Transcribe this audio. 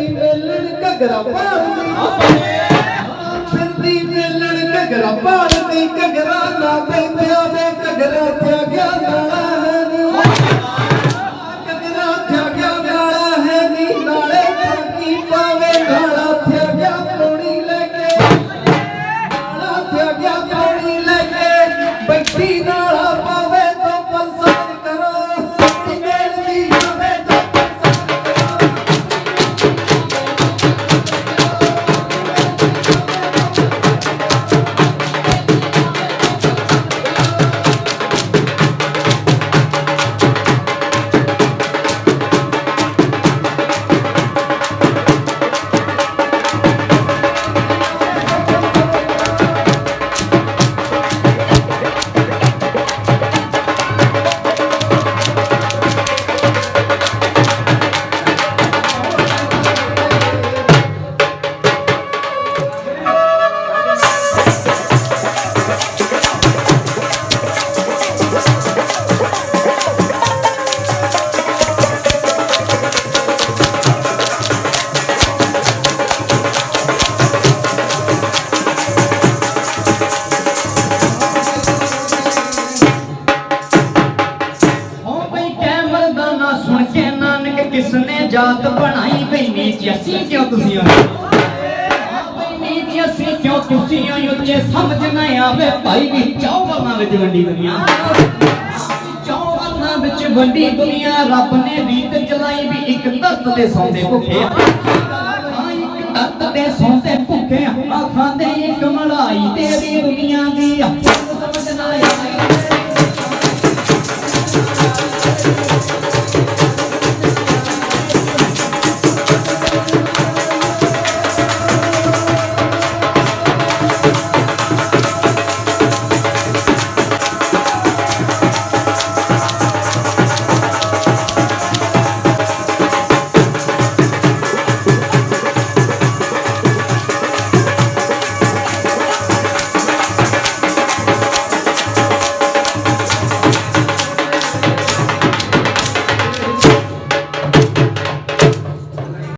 ਫਿਰਦੀ ਮੇਲਣ ਘਗਰਾ ਪਾਉਂਦੀ ਫਿਰਦੀ ਮੇਲਣ ਘਗਰਾ ਪਾਉਂਦੀ ਘਗਰਾ ਨਾ ਪੈਂਦਿਆ ਵੇ ਘਗਰਾ ਥਿਆ ਗਿਆ ਨਾਲ ਘਗਰਾ ਥਿਆ ਗਿਆ ਨਾਲ ਹੈ ਨੀ ਨਾਲੇ ਕੀ ਪਾਵੇ, ਨਾਲਾ ਥਿਆ ਗਿਆ ਪੌਣੀ ਲੈ ਕੇ। ਨਾਲਾ ਥਿਆ ਗਿਆ ਪੌਣੀ ਲੈ ਕੇ ਬੈਠੀ ਨਾ ਨਾਨਕ ਕਿਸਨੇ ਜਾਤ ਬਣਾਈ ਬਈ ਨੀਚ ਅਸੀਂ ਕਿਉਂ ਤੁਸੀਂ ਆਏ? ਅਸੀਂ ਕਿਉਂ ਤੁਸੀਂ ਆਏ? ਉੱਚੇ ਸਮਝ ਨਾ ਆਵੇ ਭਾਈ ਵੀ ਚਾਉ ਵਿੱਚ ਵੰਡੀ ਦੁਨੀਆ। ਚਾਉ ਵਿੱਚ ਵੰਡੀ ਦੁਨੀਆ ਰੱਬ ਨੇ ਰੀਤ ਚਲਾਈ ਵੀ ਇੱਕ ਧਰਤ ਤੇ ਸੌਂਦੇ ਭੁੱਖੇ ਆ। ਹਾਂ, ਸੌਂਦੇ ਭੁੱਖੇ ਆ। ਖਾਂਦੇ ਇੱਕ ਮਲਾਈ ਤੇਰੀ ਦੁਨੀਆ ਦੀ